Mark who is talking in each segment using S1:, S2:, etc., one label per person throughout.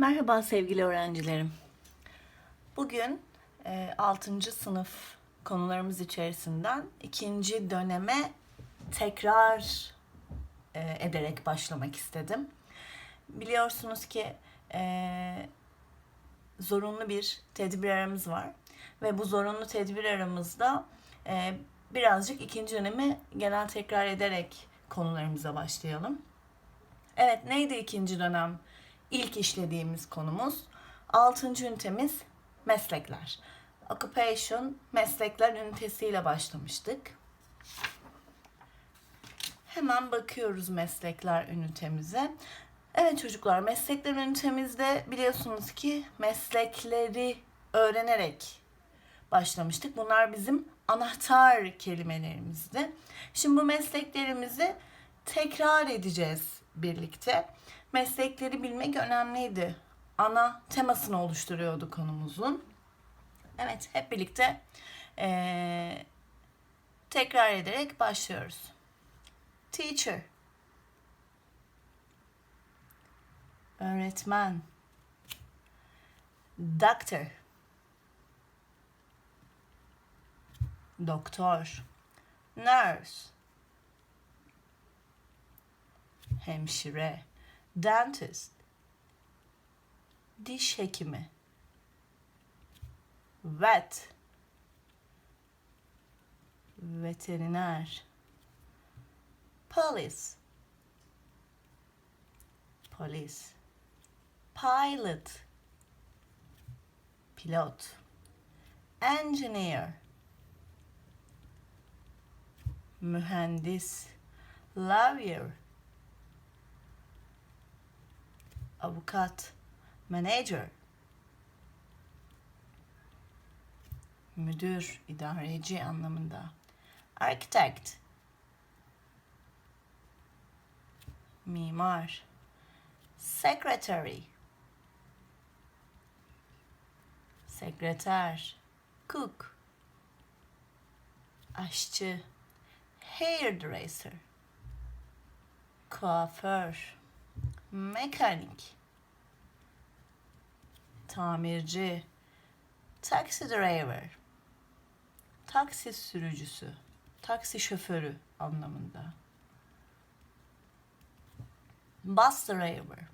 S1: Merhaba sevgili öğrencilerim. Bugün e, 6. sınıf konularımız içerisinden ikinci döneme tekrar e, ederek başlamak istedim. Biliyorsunuz ki e, zorunlu bir tedbir aramız var ve bu zorunlu tedbir aramızda e, birazcık ikinci dönemi genel tekrar ederek konularımıza başlayalım. Evet neydi ikinci dönem? İlk işlediğimiz konumuz. Altıncı ünitemiz meslekler. Occupation meslekler ünitesiyle başlamıştık. Hemen bakıyoruz meslekler ünitemize. Evet çocuklar meslekler ünitemizde biliyorsunuz ki meslekleri öğrenerek başlamıştık. Bunlar bizim anahtar kelimelerimizdi. Şimdi bu mesleklerimizi tekrar edeceğiz birlikte. Meslekleri bilmek önemliydi. Ana temasını oluşturuyordu konumuzun. Evet, hep birlikte eee, tekrar ederek başlıyoruz. Teacher. Öğretmen. Doctor. Doktor. Nurse. Hemşire. Dentist. Diş hekimi. Vet. Veteriner. Police. Polis. Pilot. Pilot. Engineer. Mühendis. Lawyer. Avukat. Manager. Müdür, idareci anlamında. Architect. Mimar. Secretary. Sekreter. Cook. Aşçı. Hairdresser. Kuaför. Mekanik. Tamirci. Taxi driver. Taksi sürücüsü. Taksi şoförü anlamında. Bus driver.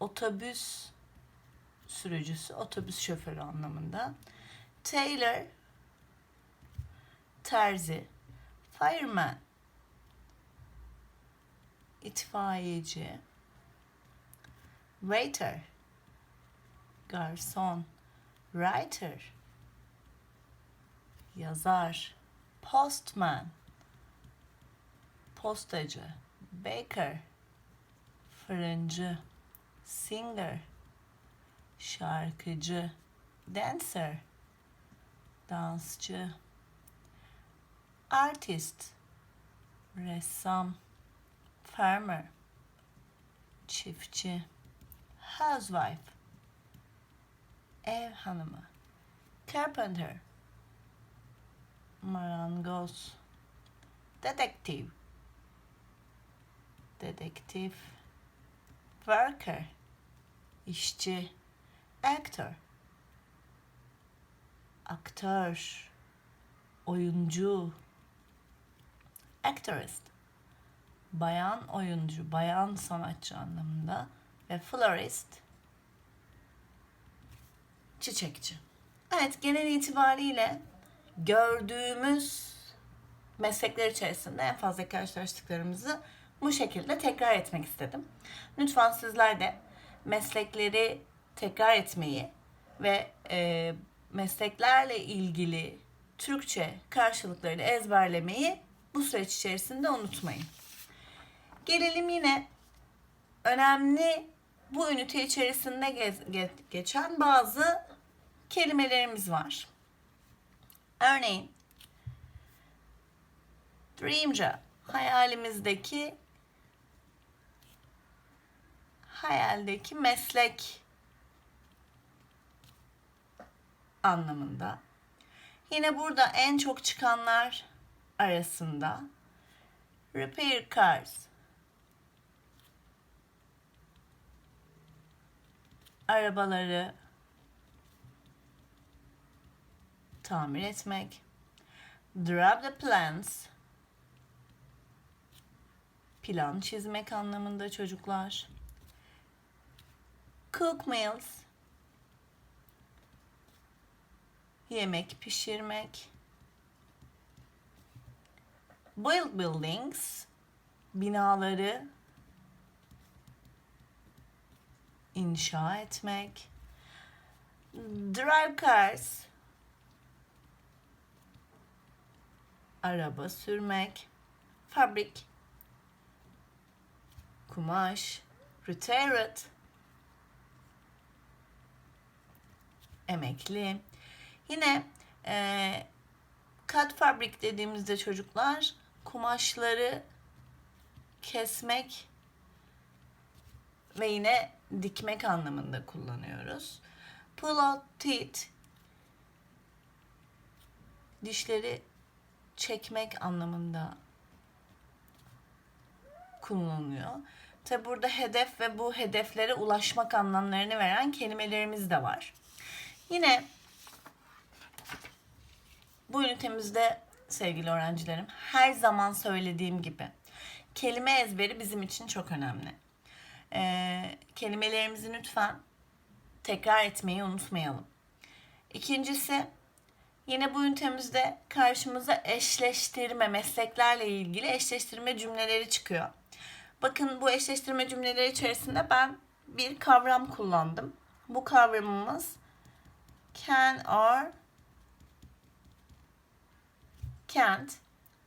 S1: Otobüs sürücüsü, otobüs şoförü anlamında. Tailor. Terzi. Fireman. İtfaiyeci. Waiter. Garson. Writer. Yazar. Postman. Postacı. Baker. Fırıncı. Singer. Şarkıcı. Dancer. Dansçı. Artist. Ressam. Farmer. Çiftçi. Housewife. Ev hanımı. Carpenter. Marangoz. Detektif. Dedektif. Worker. İşçi. Actor. Aktör. Oyuncu. Actress. Bayan oyuncu, bayan sanatçı anlamında. Ve florist. Çiçekçi. Evet genel itibariyle gördüğümüz meslekler içerisinde en fazla karşılaştıklarımızı bu şekilde tekrar etmek istedim. Lütfen sizler de meslekleri tekrar etmeyi ve e, mesleklerle ilgili Türkçe karşılıklarını ezberlemeyi bu süreç içerisinde unutmayın. Gelelim yine önemli bu ünite içerisinde ge- geçen bazı kelimelerimiz var. Örneğin dream job hayalimizdeki hayaldeki meslek anlamında. Yine burada en çok çıkanlar arasında repair cars, arabaları tamir etmek. Draw the plans plan çizmek anlamında çocuklar. Cook meals yemek pişirmek. Build buildings binaları inşa etmek. Drive cars araba sürmek. Fabric kumaş. Retired emekli. Yine e, cut fabric dediğimizde çocuklar kumaşları kesmek ve yine dikmek anlamında kullanıyoruz. Pull out teeth dişleri çekmek anlamında kullanılıyor. Tabi burada hedef ve bu hedeflere ulaşmak anlamlarını veren kelimelerimiz de var. Yine bu ünitemizde sevgili öğrencilerim her zaman söylediğim gibi kelime ezberi bizim için çok önemli. Ee, kelimelerimizi lütfen tekrar etmeyi unutmayalım. İkincisi yine bu ünitemizde karşımıza eşleştirme, mesleklerle ilgili eşleştirme cümleleri çıkıyor. Bakın bu eşleştirme cümleleri içerisinde ben bir kavram kullandım. Bu kavramımız can or can't.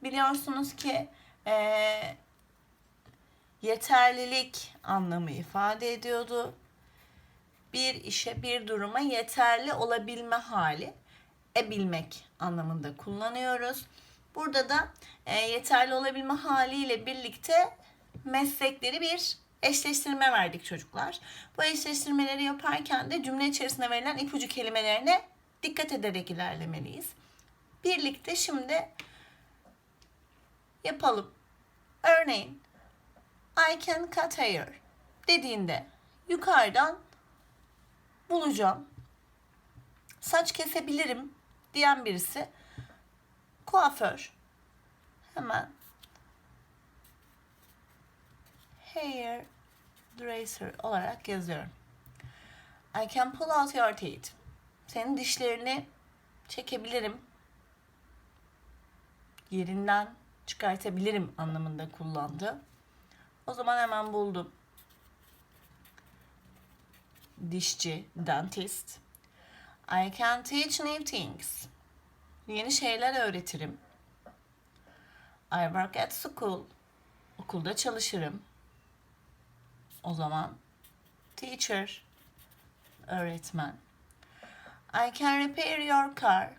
S1: Biliyorsunuz ki e, yeterlilik anlamı ifade ediyordu. Bir işe, bir duruma yeterli olabilme hali, ebilmek anlamında kullanıyoruz. Burada da e, yeterli olabilme haliyle birlikte meslekleri bir eşleştirme verdik çocuklar. Bu eşleştirmeleri yaparken de cümle içerisinde verilen ipucu kelimelerine dikkat ederek ilerlemeliyiz. Birlikte şimdi yapalım. Örneğin I can cut hair dediğinde yukarıdan bulacağım. Saç kesebilirim diyen birisi kuaför. Hemen hair dresser olarak yazıyorum. I can pull out your teeth. Senin dişlerini çekebilirim. Yerinden çıkartabilirim anlamında kullandı. O zaman hemen buldum. Dişçi, dentist. I can teach new things. Yeni şeyler öğretirim. I work at school. Okulda çalışırım. O zaman teacher, öğretmen. I can repair your car.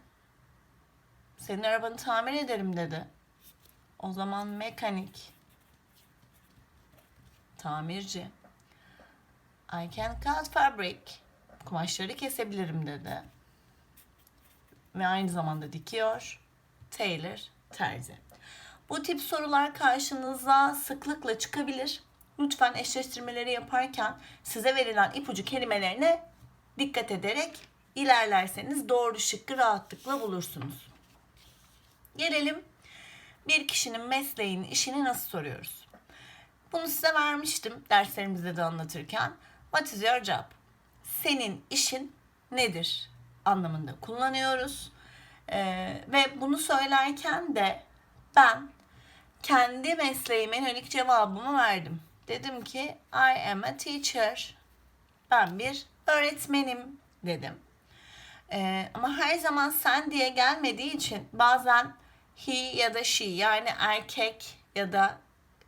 S1: Senin arabanı tamir ederim dedi. O zaman mekanik, tamirci. I can cut fabric. Kumaşları kesebilirim dedi. Ve aynı zamanda dikiyor. Tailor, terzi. Bu tip sorular karşınıza sıklıkla çıkabilir. Lütfen eşleştirmeleri yaparken size verilen ipucu kelimelerine dikkat ederek ilerlerseniz doğru şıkkı rahatlıkla bulursunuz. Gelelim bir kişinin mesleğini, işini nasıl soruyoruz? Bunu size vermiştim derslerimizde de anlatırken. What is your job? Senin işin nedir? anlamında kullanıyoruz. Ee, ve bunu söylerken de ben kendi mesleğime yönelik cevabımı verdim. Dedim ki I am a teacher. Ben bir öğretmenim dedim. Ee, ama her zaman sen diye gelmediği için bazen he ya da she yani erkek ya da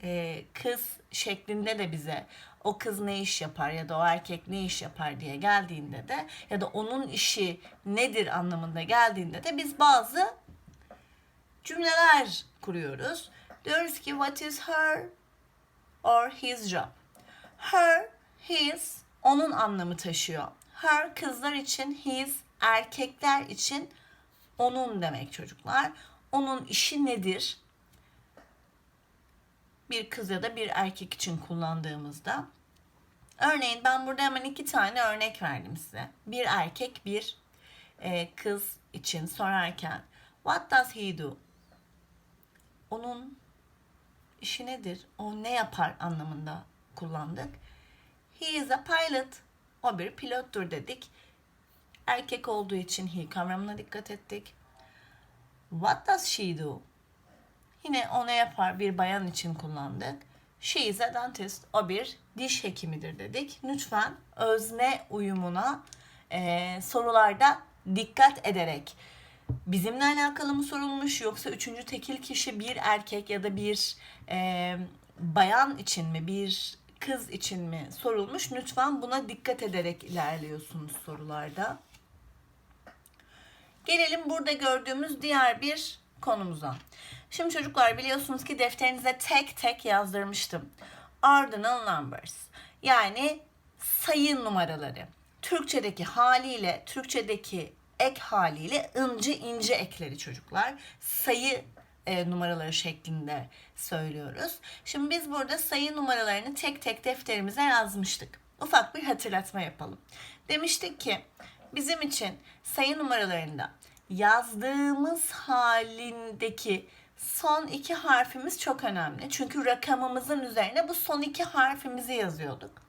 S1: e, kız şeklinde de bize o kız ne iş yapar ya da o erkek ne iş yapar diye geldiğinde de ya da onun işi nedir anlamında geldiğinde de biz bazı cümleler kuruyoruz. Diyoruz ki what is her or his job? Her, his onun anlamı taşıyor. Her kızlar için, his erkekler için onun demek çocuklar. Onun işi nedir? Bir kız ya da bir erkek için kullandığımızda Örneğin ben burada hemen iki tane örnek verdim size. Bir erkek, bir e, kız için sorarken What does he do? Onun işi nedir? O ne yapar anlamında kullandık. He is a pilot. O bir pilottur dedik. Erkek olduğu için he kavramına dikkat ettik. What does she do? Yine o ne yapar bir bayan için kullandık. She is a dentist. O bir diş hekimidir dedik. Lütfen özne uyumuna e, sorularda dikkat ederek bizimle alakalı mı sorulmuş yoksa üçüncü tekil kişi bir erkek ya da bir e, bayan için mi bir kız için mi sorulmuş lütfen buna dikkat ederek ilerliyorsunuz sorularda. Gelelim burada gördüğümüz diğer bir konumuza. Şimdi çocuklar biliyorsunuz ki defterinize tek tek yazdırmıştım. Ordinal numbers yani sayı numaraları. Türkçedeki haliyle, Türkçedeki ek haliyle ince ince ekleri çocuklar. Sayı e, numaraları şeklinde söylüyoruz. Şimdi biz burada sayı numaralarını tek tek defterimize yazmıştık. Ufak bir hatırlatma yapalım. Demiştik ki bizim için sayı numaralarında yazdığımız halindeki son iki harfimiz çok önemli. Çünkü rakamımızın üzerine bu son iki harfimizi yazıyorduk.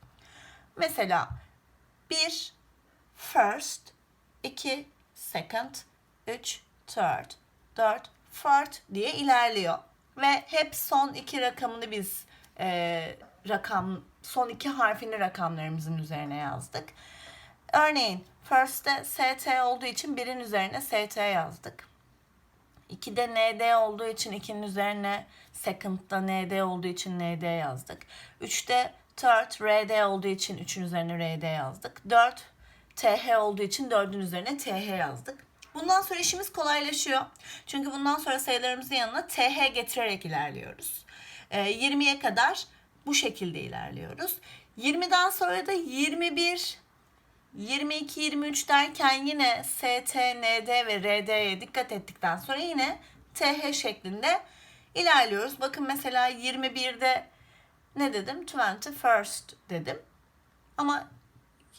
S1: Mesela bir first, iki second, üç third, dört fourth diye ilerliyor. Ve hep son iki rakamını biz e, rakam son iki harfini rakamlarımızın üzerine yazdık. Örneğin first'te ST olduğu için birin üzerine ST yazdık. 2'de ND olduğu için 2'nin üzerine second'da ND olduğu için ND yazdık. 3'te third RD olduğu için 3'ün üzerine RD yazdık. 4 TH olduğu için 4'ün üzerine TH yazdık. Bundan sonra işimiz kolaylaşıyor. Çünkü bundan sonra sayılarımızın yanına TH getirerek ilerliyoruz. E, 20'ye kadar bu şekilde ilerliyoruz. 20'den sonra da 21, 22, 23 derken yine ST, ND ve RD'ye dikkat ettikten sonra yine TH şeklinde ilerliyoruz. Bakın mesela 21'de ne dedim? 21st dedim. Ama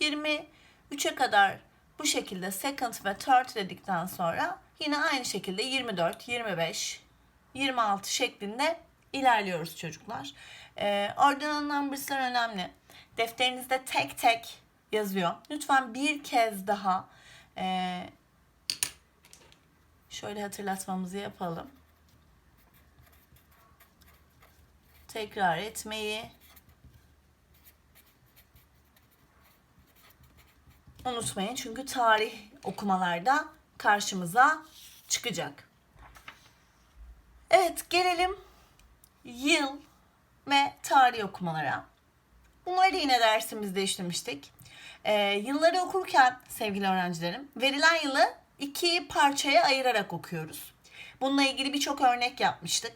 S1: 23'e kadar bu şekilde second ve third dedikten sonra yine aynı şekilde 24, 25, 26 şeklinde ilerliyoruz çocuklar. Ee, ordinal numbers'lar önemli. Defterinizde tek tek yazıyor. Lütfen bir kez daha e, şöyle hatırlatmamızı yapalım. Tekrar etmeyi unutmayın. Çünkü tarih okumalarda karşımıza çıkacak. Evet gelelim yıl ve tarih okumalara. Bunları yine dersimizde işlemiştik. Ee, yılları okurken sevgili öğrencilerim verilen yılı iki parçaya ayırarak okuyoruz. Bununla ilgili birçok örnek yapmıştık.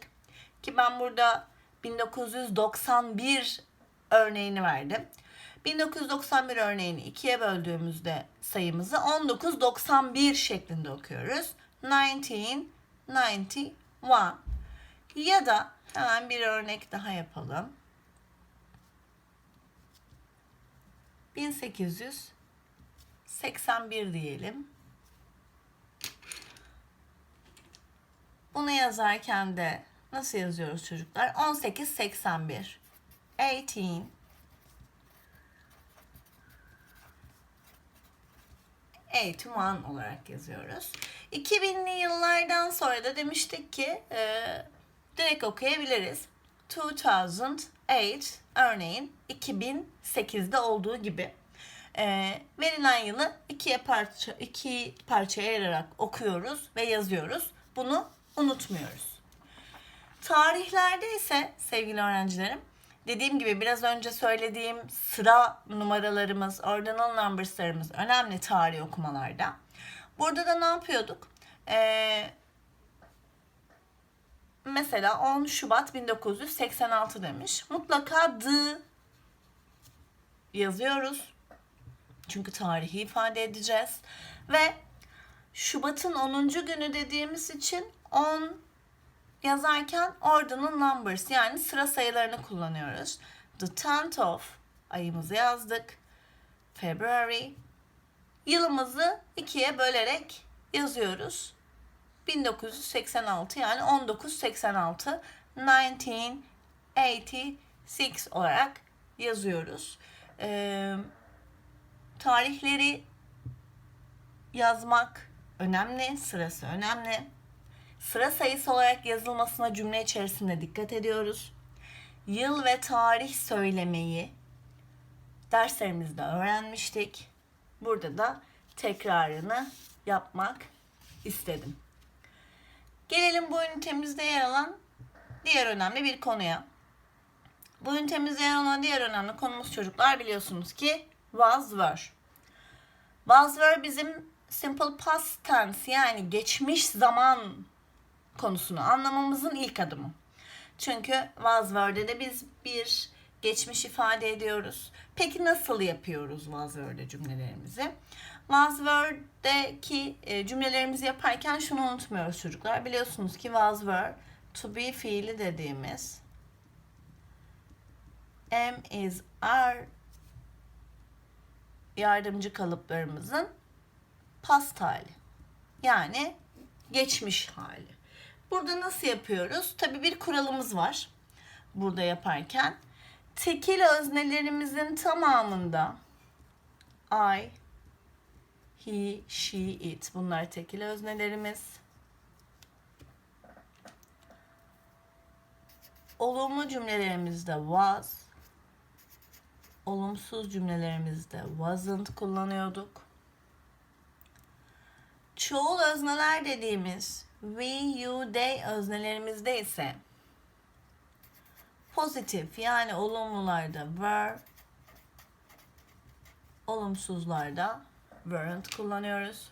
S1: Ki ben burada 1991 örneğini verdim. 1991 örneğini ikiye böldüğümüzde sayımızı 1991 şeklinde okuyoruz. 1991 ya da hemen bir örnek daha yapalım. 1881 diyelim. Bunu yazarken de nasıl yazıyoruz çocuklar? 1881. 18 81 olarak yazıyoruz. 2000'li yıllardan sonra da demiştik ki e, direkt okuyabiliriz. 2008 örneğin 2008'de olduğu gibi e, verilen yılı ikiye parça iki parçaya ayırarak okuyoruz ve yazıyoruz. Bunu unutmuyoruz. Tarihlerde ise sevgili öğrencilerim dediğim gibi biraz önce söylediğim sıra numaralarımız, ordinal numbers'larımız önemli tarih okumalarda. Burada da ne yapıyorduk? Ee, mesela 10 Şubat 1986 demiş. Mutlaka the yazıyoruz. Çünkü tarihi ifade edeceğiz. Ve Şubat'ın 10. günü dediğimiz için 10 yazarken ordinal numbers yani sıra sayılarını kullanıyoruz. The 10th of Ayımızı yazdık. February. Yılımızı ikiye bölerek yazıyoruz. 1986 yani 1986 1986 olarak yazıyoruz. Ee, tarihleri yazmak önemli, sırası önemli. Sıra sayısı olarak yazılmasına cümle içerisinde dikkat ediyoruz. Yıl ve tarih söylemeyi derslerimizde öğrenmiştik. Burada da tekrarını yapmak istedim. Gelelim bu ünitemizde yer alan diğer önemli bir konuya. Bu ünitemizde yer alan diğer önemli konumuz çocuklar biliyorsunuz ki was were. Was were bizim simple past tense yani geçmiş zaman konusunu anlamamızın ilk adımı. Çünkü was were'de de biz bir geçmiş ifade ediyoruz. Peki nasıl yapıyoruz was were'de cümlelerimizi? Was were'deki e, cümlelerimizi yaparken şunu unutmuyoruz çocuklar. Biliyorsunuz ki was were to be fiili dediğimiz am is are yardımcı kalıplarımızın past hali. Yani geçmiş hali. Burada nasıl yapıyoruz? Tabii bir kuralımız var. Burada yaparken tekil öznelerimizin tamamında I, he, she, it. Bunlar tekil öznelerimiz. Olumlu cümlelerimizde was, olumsuz cümlelerimizde wasn't kullanıyorduk. Çoğul özneler dediğimiz we, you, they öznelerimizde ise pozitif yani olumlularda were, olumsuzlarda weren't kullanıyoruz.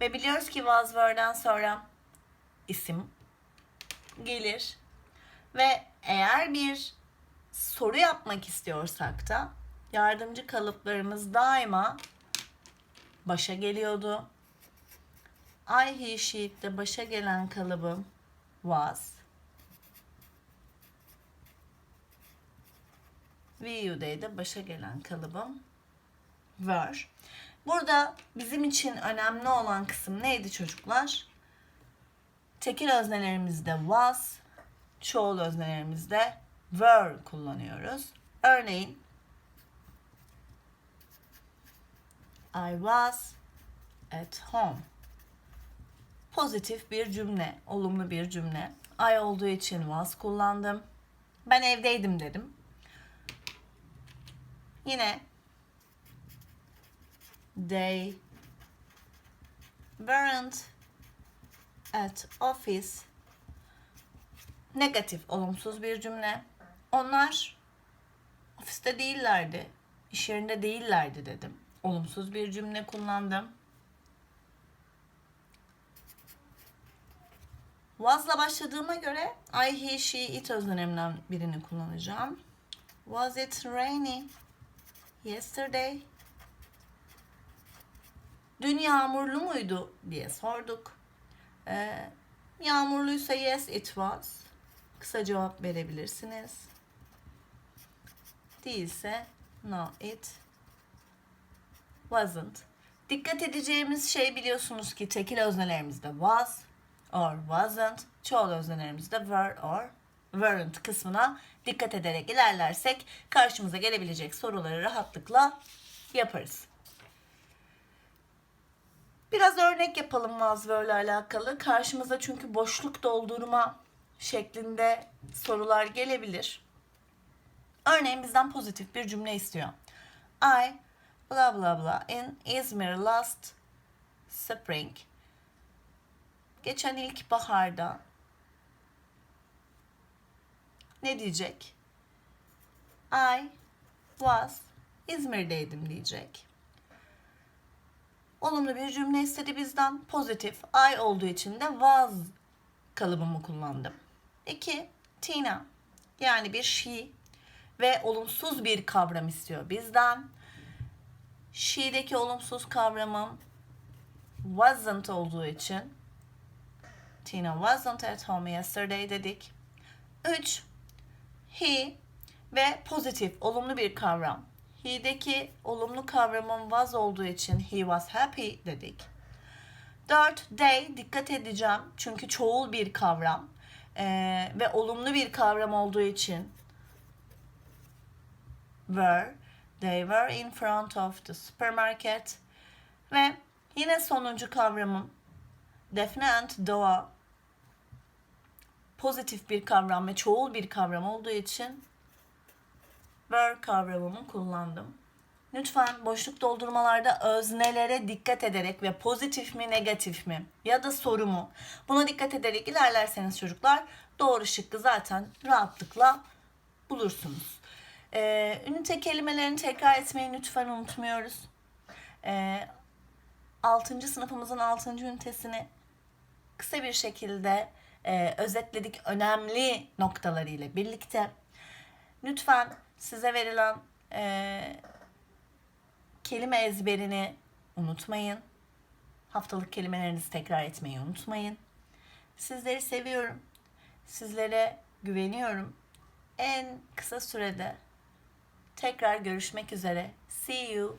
S1: Ve biliyoruz ki was were'den sonra isim gelir. Ve eğer bir soru yapmak istiyorsak da yardımcı kalıplarımız daima başa geliyordu. I, he, she'de başa gelen kalıbım was. We, you'de de başa gelen kalıbım were. Burada bizim için önemli olan kısım neydi çocuklar? Tekil öznelerimizde was, çoğul öznelerimizde were kullanıyoruz. Örneğin I was at home. Pozitif bir cümle, olumlu bir cümle. I olduğu için was kullandım. Ben evdeydim dedim. Yine they weren't at office negatif, olumsuz bir cümle. Onlar ofiste değillerdi, iş yerinde değillerdi dedim. Olumsuz bir cümle kullandım. Was'la başladığıma göre I, he, she, it öznelerinden birini kullanacağım. Was it rainy yesterday? Dün yağmurlu muydu diye sorduk. Ee, yağmurluysa yes it was. Kısa cevap verebilirsiniz. Değilse no it wasn't. Dikkat edeceğimiz şey biliyorsunuz ki tekil öznelerimizde was or wasn't, çoğul öznelerimizde were or weren't kısmına dikkat ederek ilerlersek karşımıza gelebilecek soruları rahatlıkla yaparız. Biraz örnek yapalım ile alakalı. Karşımıza çünkü boşluk doldurma şeklinde sorular gelebilir. Örneğin bizden pozitif bir cümle istiyor. I blah blah blah in Izmir last spring. Geçen ilk baharda ne diyecek? I was İzmir'deydim diyecek. Olumlu bir cümle istedi bizden. Pozitif. I olduğu için de was kalıbımı kullandım. 2. Tina. Yani bir she ve olumsuz bir kavram istiyor bizden. She'deki olumsuz kavramım wasn't olduğu için Tina wasn't at home yesterday dedik. 3. He Ve pozitif, olumlu bir kavram. He'deki olumlu kavramın was olduğu için he was happy dedik. 4. They dikkat edeceğim çünkü çoğul bir kavram Ee, ve olumlu bir kavram olduğu için were they were in front of the supermarket ve yine sonuncu kavramım Defne and Doğa pozitif bir kavram ve çoğul bir kavram olduğu için were kavramımı kullandım. Lütfen boşluk doldurmalarda öznelere dikkat ederek ve pozitif mi negatif mi ya da soru mu buna dikkat ederek ilerlerseniz çocuklar doğru şıkkı zaten rahatlıkla bulursunuz. Ee, ünite kelimelerini tekrar etmeyi lütfen unutmuyoruz. Ee, 6. sınıfımızın 6. ünitesini kısa bir şekilde e, özetledik önemli noktalarıyla birlikte. Lütfen size verilen e, kelime ezberini unutmayın. Haftalık kelimelerinizi tekrar etmeyi unutmayın. Sizleri seviyorum. Sizlere güveniyorum. En kısa sürede tekrar görüşmek üzere. See you